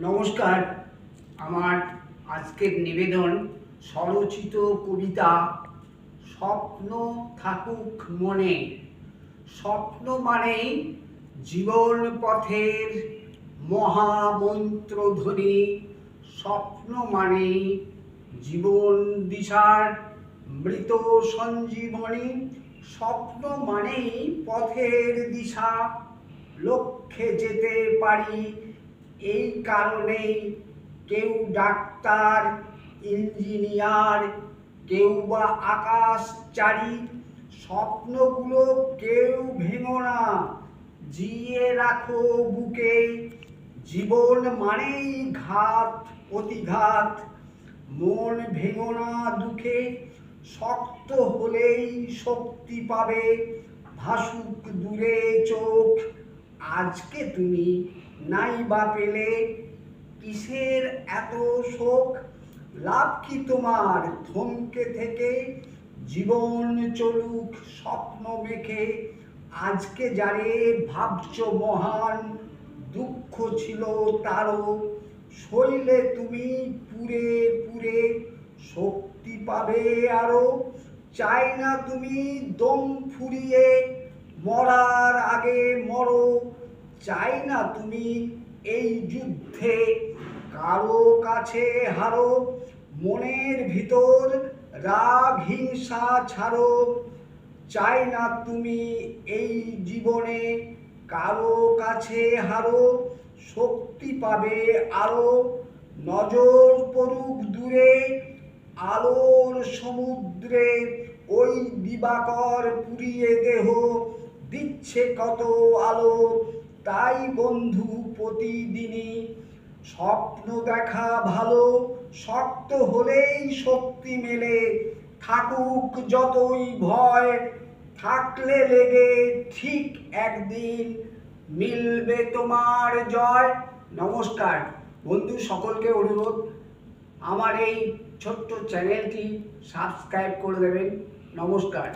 নমস্কার। আমার আজকের নিবেদন স্বরচিত কবিতা স্বপ্ন থাকুক মনে। স্বপ্ন মানেই জীবন পথের মহামন্ত্রধ্বনি। স্বপ্ন মানেই জীবন দিশার মৃত সঞ্জীবনী। স্বপ্ন মানেই পথের দিশা। লক্ষ্যে যেতে পারি এই কারণেই কেউ ডাক্তার, ইঞ্জিনিয়ার, কেউ বা আকাশচারী, স্বপ্নগুলো কেউ ভেঙো না। জিয়ে রাখো বুকে। জীবন মানেই ঘাত প্রতিঘাত মন ভেঙো না দুঃখে। শক্ত হলেই শক্তি পাবে। ভাসুক দূরে চোখ। আজকে তুমি নাই বা পেলে কিসের এত শোক? লাভ কি তোমার থমকে থেকে? জীবন চলুক স্বপ্ন মেখে। আজকে যারে ভাবছ মহান, দুঃখ ছিল তারও। শৈলে তুমি পুরে পুরে শক্তি পাবে আরও চাই না তুমি দম ফুরিয়ে, মরার আগে মরো, চাই না তুমি এই যুদ্ধে। কারও কাছে হারো, মনের ভিতর রাগ, হিংসা ছাড়ো। চাই না তুমি এই জীবনে কারও কাছে হারো, শক্তি পাবে আরও। নজর পড়ুক দূরে, আলোর সমুদ্রে, ওই দিবাকর পুরিয়ে দেহ। দিচ্ছে কত আলো, তাই বন্ধু প্রতিদিনই স্বপ্ন দেখা ভালো, শক্ত হলেই শক্তি মেলে, থাকুক যতই ভয়, থাকলে লেগে ঠিক একদিন মিলবে তোমার জয়। নমস্কার বন্ধু, সকলকে অনুরোধ, আমার এই ছোট্ট চ্যানেলটি সাবস্ক্রাইব করে দেবেন। নমস্কার।